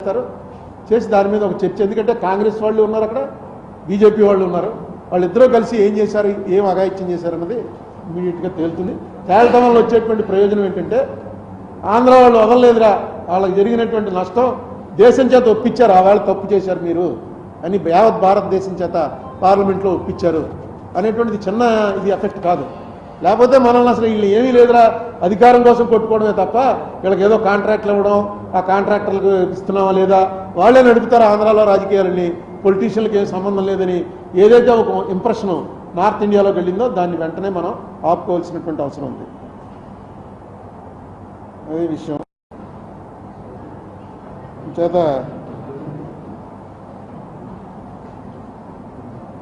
చేస్తారు. చేసి దాని మీద ఒక చర్చ. ఎందుకంటే కాంగ్రెస్ వాళ్ళు ఉన్నారు అక్కడ బీజేపీ వాళ్ళు ఉన్నారు. వాళ్ళిద్దరూ కలిసి ఏం చేశారు ఏం అఘాయిత్యం చేశారు అన్నది ఇమీడియట్గా తేలుతుంది. తేలటం వల్ల వచ్చేటువంటి ప్రయోజనం ఏంటంటే ఆంధ్ర వాళ్ళు వదలలేదురా వాళ్ళకి జరిగినటువంటి నష్టం దేశం చేత ఒప్పించారు ఆ వాళ్ళు తప్పు చేశారు మీరు అని యావత్ భారతదేశం చేత పార్లమెంట్లో ఒప్పించారు అనేటువంటిది చిన్న ఇది ఎఫెక్ట్ కాదు. లేకపోతే మనల్ని అసలు వీళ్ళు ఏమీ లేదురా. అధికారం కోసం కొట్టుకోవడమే తప్ప వీళ్ళకి ఏదో కాంట్రాక్ట్లు ఇవ్వడం ఆ కాంట్రాక్టర్లకు ఇస్తున్నావా లేదా? వాళ్ళే నడుపుతారు ఆంధ్రాలో రాజకీయాలని పొలిటీషియన్లకు ఏం సంబంధం లేదని ఏదైతే ఒక ఇంప్రెషన్ నార్త్ ఇండియాలోకి వెళ్ళిందో దాన్ని వెంటనే మనం ఆపుకోవాల్సినటువంటి అవసరం ఉంది. అదే విషయం. చేత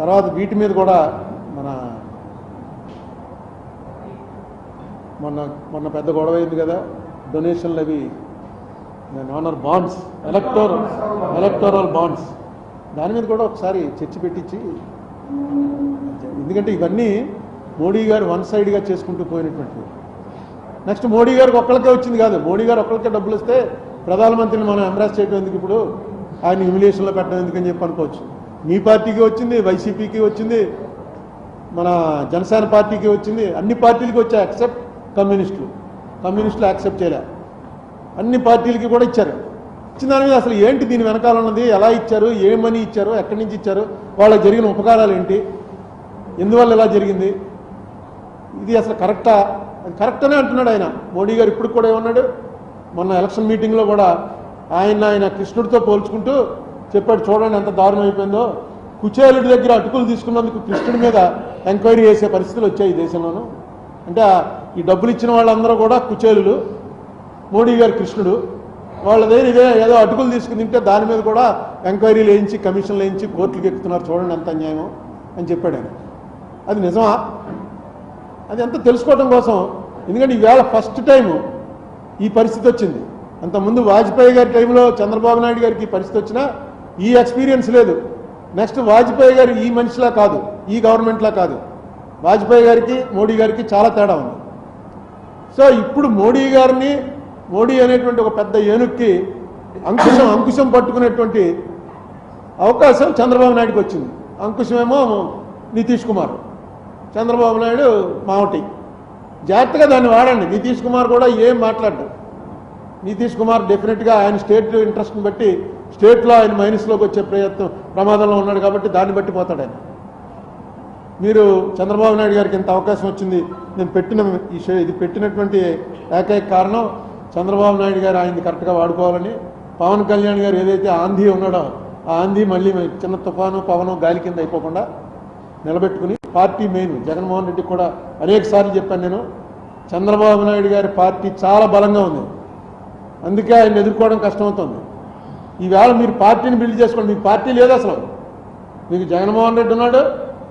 తర్వాత వీటి మీద కూడా మన మొన్న మొన్న పెద్ద గొడవ అయింది కదా డొనేషన్లు అవి honour bonds elector electoral bonds దాని మీద కూడా ఒకసారి చర్చ పెట్టించి ఎందుకంటే ఇవన్నీ మోడీ గారు వన్ సైడ్గా చేసుకుంటూ పోయినటువంటివి. నెక్స్ట్ మోడీ గారికి ఒక్కరికే వచ్చింది కాదు. మోడీ గారు ఒక్కరికే డబ్బులు ఇస్తే ప్రధానమంత్రిని మనం ఎంబ్రాస్ చేయడం ఎందుకు ఇప్పుడు? ఆయన హ్యూమిలేషన్లో పెట్టడం ఎందుకని చెప్పి అనుకోవచ్చు. మీ పార్టీకి వచ్చింది వైసీపీకి వచ్చింది మన జనసేన పార్టీకి వచ్చింది అన్ని పార్టీలకి వచ్చాయి ఎక్సెప్ట్ కమ్యూనిస్టులు. కమ్యూనిస్టులు యాక్సెప్ట్ చేయలే. అన్ని పార్టీలకి కూడా ఇచ్చారు. ఇచ్చిన దాని మీద అసలు ఏంటి దీని వెనకాల ఉన్నది? ఎలా ఇచ్చారు? ఏ మనీ ఇచ్చారు? ఎక్కడి నుంచి ఇచ్చారు? వాళ్ళకి జరిగిన ఉపకారాలు ఏంటి? ఎందువల్ల ఇలా జరిగింది? ఇది అసలు కరెక్టా? అది కరెక్ట్ అనే అంటున్నాడు ఆయన. మోడీ గారు ఇప్పుడు కూడా ఏమన్నాడు? మొన్న ఎలక్షన్ మీటింగ్లో కూడా ఆయన ఆయన కృష్ణుడితో పోల్చుకుంటూ చెప్పాడు చూడండి ఎంత దారుణం అయిపోయిందో. కుచేలుడి దగ్గర అటుకులు తీసుకున్నందుకు కృష్ణుడి మీద ఎంక్వైరీ చేసే పరిస్థితులు వచ్చాయి ఈ దేశంలోనూ. అంటే ఈ డబ్బులు ఇచ్చిన వాళ్ళందరూ కూడా కుచేలులు. మోడీ గారు కృష్ణుడు. వాళ్ళ దగ్గర ఇదే ఏదో అటుకులు తీసుకుని తింటే దాని మీద కూడా ఎంక్వైరీలు వేయించి కమిషన్లు వేయించి కోర్టులకు ఎక్కుతున్నారు. చూడండి ఎంత అన్యాయం అని చెప్పాడు ఆయన. అది నిజమా? అది ఎంత తెలుసుకోవడం కోసం? ఎందుకంటే ఈవేళ ఫస్ట్ టైం ఈ పరిస్థితి వచ్చింది. అంతకుముందు వాజ్పేయి గారి టైంలో చంద్రబాబు నాయుడు గారికి ఈ పరిస్థితి వచ్చినా ఈ ఎక్స్పీరియన్స్ లేదు. నెక్స్ట్ వాజ్పేయి గారు ఈ మనిషిలా కాదు ఈ గవర్నమెంట్లా కాదు. వాజ్పేయి గారికి మోడీ గారికి చాలా తేడా ఉంది. సో ఇప్పుడు మోడీ గారిని మోడీ అనేటువంటి ఒక పెద్ద ఏనుక్కి అంకుశం అంకుశం పట్టుకునేటువంటి అవకాశం చంద్రబాబు నాయుడుకి వచ్చింది. అంకుశమేమో నితీష్ కుమార్. చంద్రబాబు నాయుడు మావటి జాగ్రత్తగా దాన్ని వాడండి. నితీష్ కుమార్ కూడా ఏం మాట్లాడ్డు. నితీష్ కుమార్ డెఫినెట్గా ఆయన స్టేట్ ఇంట్రెస్ట్ని బట్టి స్టేట్లో ఆయన మైనస్లోకి వచ్చే ప్రయత్నం ప్రమాదంలో ఉన్నాడు కాబట్టి దాన్ని బట్టి పోతాడు ఆయన. మీరు చంద్రబాబు నాయుడు గారికి ఇంత అవకాశం వచ్చింది నేను పెట్టిన ఈ ఇది పెట్టినటువంటి ఏకైక కారణం చంద్రబాబు నాయుడు గారు ఆయన్ని కరెక్ట్గా వాడుకోవాలని. పవన్ కళ్యాణ్ గారు ఏదైతే ఆంధీ ఉన్నాడో ఆ ఆంధీ మళ్ళీ చిన్న తుఫాను పవను గాలి కింద అయిపోకుండా నిలబెట్టుకుని పార్టీ మెయిన్ జగన్మోహన్ రెడ్డికి కూడా అనేక సార్లు చెప్పాను నేను చంద్రబాబు నాయుడు గారి పార్టీ చాలా బలంగా ఉంది. అందుకే ఆయన ఎదుర్కోవడం కష్టమవుతుంది. ఈవేళ మీరు పార్టీని బిల్డ్ చేసుకోండి మీకు పార్టీ లేదు అసలు. మీకు జగన్మోహన్ రెడ్డి ఉన్నాడు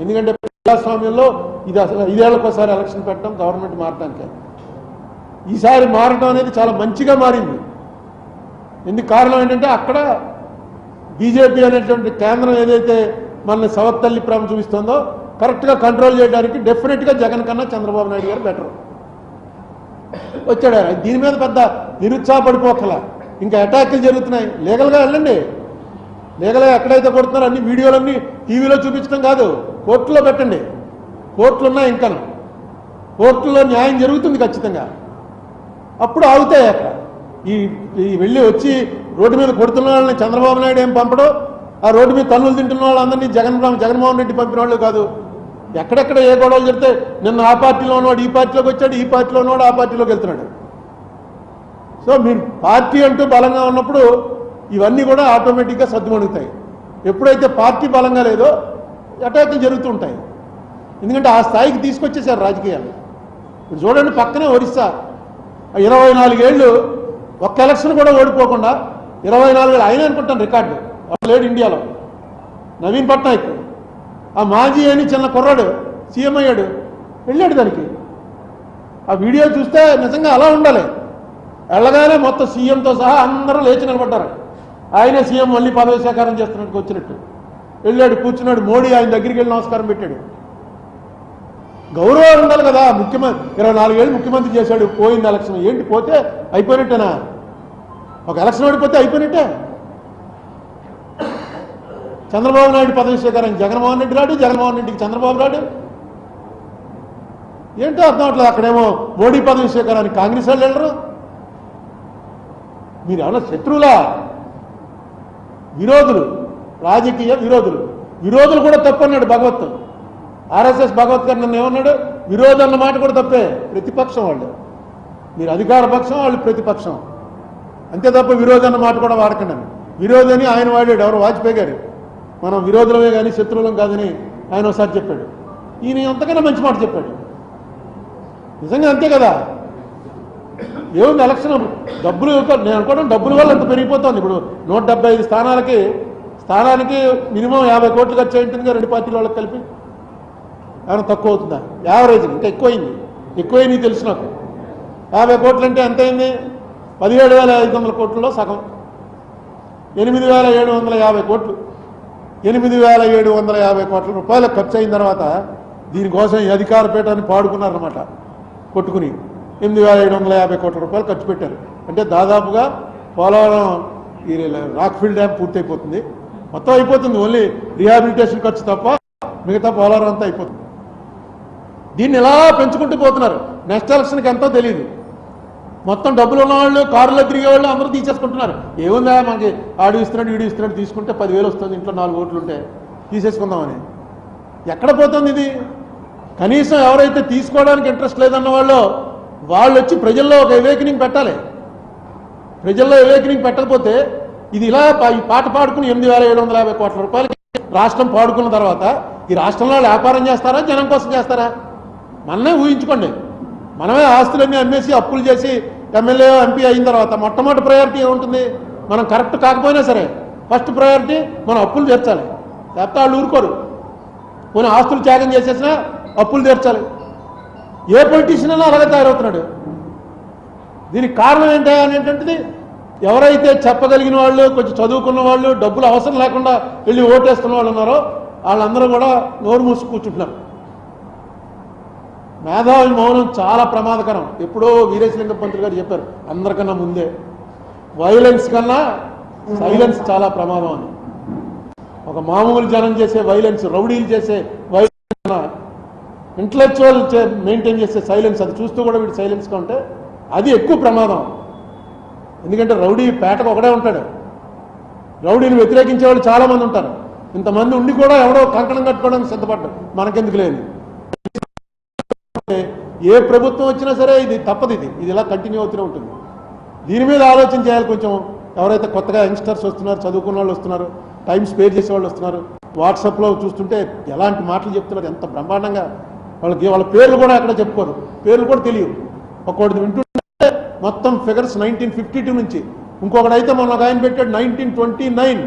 ఎందుకంటే ప్రజాస్వామ్యంలో ఇది అసలు ఐదేళ్ళకోసారి ఎలక్షన్ పెట్టడం గవర్నమెంట్ మారటానికి. ఈసారి మారడం అనేది చాలా మంచిగా మారింది. ఎందుకు కారణం ఏంటంటే అక్కడ బీజేపీ అనేటువంటి కేంద్రం ఏదైతే మనల్ని సవత్తల్లి ప్రేమ చూపిస్తుందో కరెక్ట్గా కంట్రోల్ చేయడానికి డెఫినెట్గా జగన్ కన్నా చంద్రబాబు నాయుడు గారు బెటర్. వచ్చాడు దీని మీద పెద్ద నిరుత్సాహపడిపోకల. ఇంకా అటాక్లు జరుగుతున్నాయి. లీగల్గా వెళ్ళండి. లీగల్గా ఎక్కడైతే కొడుతున్నారో అన్ని వీడియోలన్నీ టీవీలో చూపించడం కాదు. కోర్టులో పెట్టండి. కోర్టులున్నా ఇంకను ఇంకా కోర్టులో న్యాయం జరుగుతుంది ఖచ్చితంగా. అప్పుడు ఆగుతాయి అక్కడ ఈ ఈ వెళ్ళి వచ్చి రోడ్డు మీద కొడుతున్న వాళ్ళని చంద్రబాబు నాయుడు ఏం పంపడు ఆ రోడ్డు మీద తన్నులు తింటున్న వాళ్ళందరినీ జగన్ జగన్మోహన్ రెడ్డి పంపిన వాళ్ళు కాదు. ఎక్కడెక్కడ ఏ గొడవలు చెప్తే నిన్న ఆ పార్టీలో ఉన్నవాడు ఈ పార్టీలోకి వచ్చాడు ఈ పార్టీలో ఉన్నవాడు ఆ పార్టీలోకి వెళ్తున్నాడు. సో మీరు పార్టీ అంటూ బలంగా ఉన్నప్పుడు ఇవన్నీ కూడా ఆటోమేటిక్గా సర్దుమణుగుతాయి ఎప్పుడైతే పార్టీ బలంగా లేదో అటాక్లు జరుగుతూ ఉంటాయి ఎందుకంటే ఆ స్థాయికి తీసుకొచ్చేసారు రాజకీయాలు. ఇప్పుడు చూడండి పక్కనే ఒరిస్సా. ఇరవై నాలుగేళ్ళు ఒక్క ఎలక్షన్ కూడా ఓడిపోకుండా ఇరవై నాలుగేళ్ళు ఆయన అనుకుంటాను రికార్డు. లేడు ఇండియాలో. నవీన్ పట్నాయక్. ఆ మాజీ అని చిన్న కుర్రాడు సీఎం అయ్యాడు. వెళ్ళాడు దానికి. ఆ వీడియో చూస్తే నిజంగా అలా ఉండాలి. వెళ్ళగానే మొత్తం సీఎంతో సహా అందరూ లేచి నిలబడ్డారు. ఆయనే సీఎం మళ్ళీ పదవి సేకారం చేస్తున్నట్టు వచ్చినట్టు. వెళ్ళాడు కూర్చున్నాడు మోడీ ఆయన దగ్గరికి వెళ్ళి నమస్కారం పెట్టాడు. గౌరవం ఉండాలి కదా ముఖ్యమంత్రి ఇరవై నాలుగేళ్ళు ముఖ్యమంత్రి చేశాడు పోయింది ఎలక్షన్. ఏంటి పోతే అయిపోయినట్టేనా? ఒక ఎలక్షన్ ఓడిపోతే అయిపోయినట్టే. చంద్రబాబు నాయుడు పదవి స్వీకారం జగన్మోహన్ రెడ్డి రాడు జగన్మోహన్ రెడ్డికి చంద్రబాబు రాడు. ఏంటో అర్థం అవట్లేదు అక్కడేమో మోడీ పదవి స్వీకారానికి కాంగ్రెస్ వాళ్ళు వెళ్ళరు. మీరు ఏమన్నా శత్రువులా? విరోధులు. రాజకీయ విరోధులు. విరోధులు కూడా తప్పన్నాడు భగవత్. ఆర్ఎస్ఎస్ భగవత్ గారు నన్ను ఏమన్నాడు? విరోధం అన్న మాట కూడా తప్పే. ప్రతిపక్షం వాళ్ళు. మీరు అధికార పక్షం వాళ్ళు ప్రతిపక్షం. అంతే తప్ప విరోధం అన్న మాట కూడా వాడకండి విరోధని ఆయన వాడాడు. ఎవరు వాజ్పేయి గారు. మనం విరోధులమే కానీ శత్రువులం కాదని ఆయన ఒకసారి చెప్పాడు. ఈయన అంతకన్నా మంచి మాట చెప్పాడు. నిజంగా అంతే కదా? ఏముంది ఎలక్షన్? డబ్బులు నేను అనుకోవడం డబ్బుల వల్ల అంత పెరిగిపోతుంది? ఇప్పుడు నూట ఐదు స్థానాలకి స్థానానికి మినిమం యాభై కోట్లు ఖర్చు అయింటుందిగా రెండు పార్టీల వాళ్ళకి కలిపి. ఏమైనా తక్కువ అవుతుందా? యావరేజ్ ఇంకా ఎక్కువైంది. ఎక్కువైంది తెలుసు నాకు. యాభై కోట్లు అంటే ఎంత అయింది పదిహేడు వేల ఐదు వందల కోట్లలో సగం. ఎనిమిది వేల ఏడు వందల యాభై కోట్లు. ఎనిమిది వేల ఏడు వందల యాభై కోట్ల రూపాయలు ఖర్చు అయిన తర్వాత దీనికోసం ఈ అధికార పీఠాన్ని పాడుకున్నారన్నమాట. కొట్టుకుని ఎనిమిది వేల ఏడు వందల యాభై కోట్ల రూపాయలు ఖర్చు పెట్టారు. అంటే దాదాపుగా పోలవరం ఈ రాక్ఫీల్డ్ డ్యామ్ పూర్తయిపోతుంది. మొత్తం అయిపోతుంది. ఓన్లీ రిహాబిలిటేషన్ ఖర్చు తప్ప మిగతా పోలవరం అంతా అయిపోతుంది. దీన్ని ఎలా పెంచుకుంటూ పోతున్నారు? నెక్స్ట్ ఎలక్షన్కి ఎంతో తెలియదు మొత్తం డబ్బులు ఉన్నవాళ్ళు కారులో తిరిగే వాళ్ళు అందరూ తీసేసుకుంటున్నారు. ఏముందా మనకి? ఆడు ఇస్తున్నాడు వీడు ఇస్తున్నాడు తీసుకుంటే పదివేలు వస్తుంది ఇంట్లో నాలుగు ఓట్లు ఉంటే తీసేసుకుందామని. ఎక్కడ పోతుంది ఇది? కనీసం ఎవరైతే తీసుకోవడానికి ఇంట్రెస్ట్ లేదన్న వాళ్ళు వాళ్ళు వచ్చి ప్రజల్లో ఒక ఎవేకనింగ్ పెట్టాలి. ప్రజల్లో ఎవేకనింగ్ పెట్టకపోతే ఇది ఇలా ఈ పాట పాడుకుని ఎనిమిది వేల ఏడు వందల యాభై కోట్ల రూపాయలకి రాష్ట్రం పాడుకున్న తర్వాత ఈ రాష్ట్రంలో వ్యాపారం చేస్తారా జనం కోసం చేస్తారా? మనమే ఊహించుకోండి. మనమే ఆస్తులన్నీ అమ్మేసి అప్పులు చేసి ఎమ్మెల్యే ఎంపీ అయిన తర్వాత మొట్టమొదటి ప్రయారిటీ ఏముంటుంది? మనం కరెక్ట్ కాకపోయినా సరే ఫస్ట్ ప్రయారిటీ మనం అప్పులు తీర్చాలి. లేకపోతే వాళ్ళు ఊరుకోరు. పోనీ ఆస్తులు త్యాగం చేసేసినా అప్పులు తీర్చాలి. ఏ పొలిటీషియన్ అయినా అలాగే తయారవుతున్నాడు. దీనికి కారణం ఏంటి అనేటువంటిది ఎవరైతే చెప్పగలిగిన వాళ్ళు కొంచెం చదువుకున్న వాళ్ళు డబ్బులు అవసరం లేకుండా వెళ్ళి ఓటేస్తున్న వాళ్ళు ఉన్నారో వాళ్ళందరూ కూడా నోరు మూసి కూర్చుంటున్నారు. మేధావి మౌనం చాలా ప్రమాదకరం. ఎప్పుడో వీరేశలింగ పంతులు గారు చెప్పారు అందరికన్నా ముందే. వైలెన్స్ కన్నా సైలెన్స్ చాలా ప్రమాదం అని. ఒక మామూలు జనం చేసే వైలెన్స్ రౌడీలు చేసే వైలెన్స్ కన్నా ఇంటలెక్చువల్ మెయింటైన్ చేసే సైలెన్స్ అది చూస్తూ కూడా వీడు సైలెన్స్గా ఉంటే అది ఎక్కువ ప్రమాదం. ఎందుకంటే రౌడీ పేటకు ఒకడే ఉంటాడు. రౌడీని వ్యతిరేకించే వాళ్ళు చాలా మంది ఉంటారు. ఇంతమంది ఉండి కూడా ఎవడో కంకణం కట్టుకోవడానికి సిద్ధపడ్డాడు. మనకెందుకు లేదు ఏ ప్రభుత్వం వచ్చినా సరే ఇది తప్పదు ఇది. ఇది ఇలా కంటిన్యూ అవుతూనే ఉంటుంది. దీని మీద ఆలోచన చేయాలి కొంచెం. ఎవరైతే కొత్తగా యంగ్స్టర్స్ వస్తున్నారు చదువుకున్న వాళ్ళు వస్తున్నారు టైం స్పేర్ చేసే వాళ్ళు వస్తున్నారు వాట్సాప్లో చూస్తుంటే ఎలాంటి మాటలు చెప్తున్నారు ఎంత బ్రహ్మాండంగా. వాళ్ళకి వాళ్ళ పేర్లు కూడా అక్కడ చెప్పుకోరు. పేర్లు కూడా తెలియదు ఒక్కొక్కటి వింటూ మొత్తం ఫిగర్స్ నైన్టీన్ ఫిఫ్టీ టూ నుంచి. ఇంకొకడైతే మనం ఒక ఆయన పెట్టాడు నైన్టీన్ ట్వంటీ నైన్